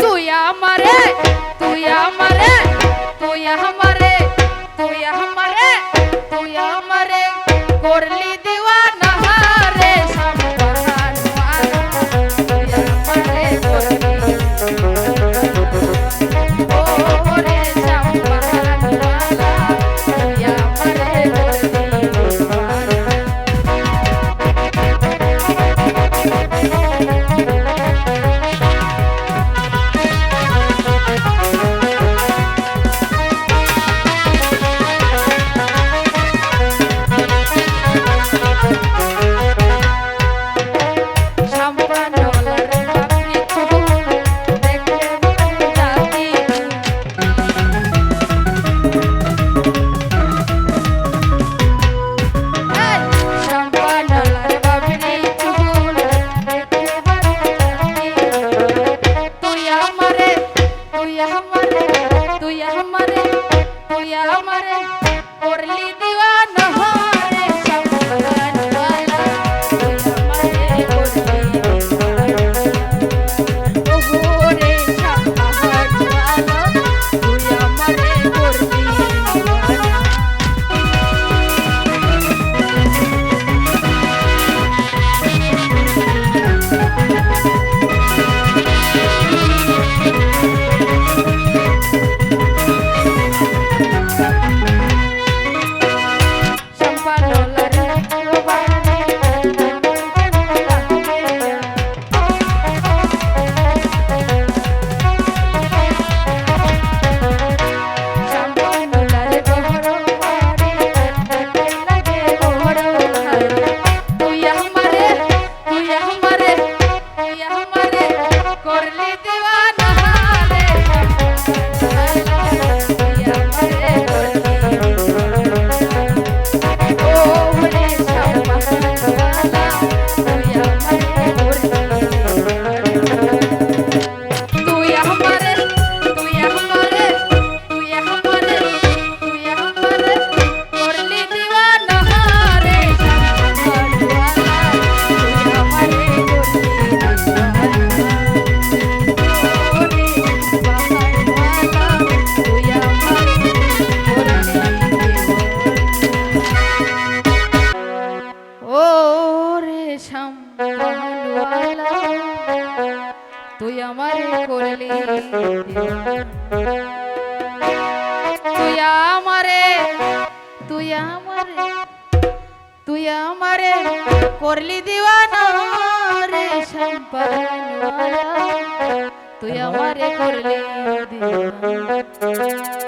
তুই আমারে তুই আমারে তুই আমারে তুই আমারে তুই আমারে করলি আমারে করলি তুই আমার করলি তুই আমারে তুই আমারে তুই আমারে করলি দিওয়ানা রে সম্পাদনা তুই আমারে করলি দিওয়ানা।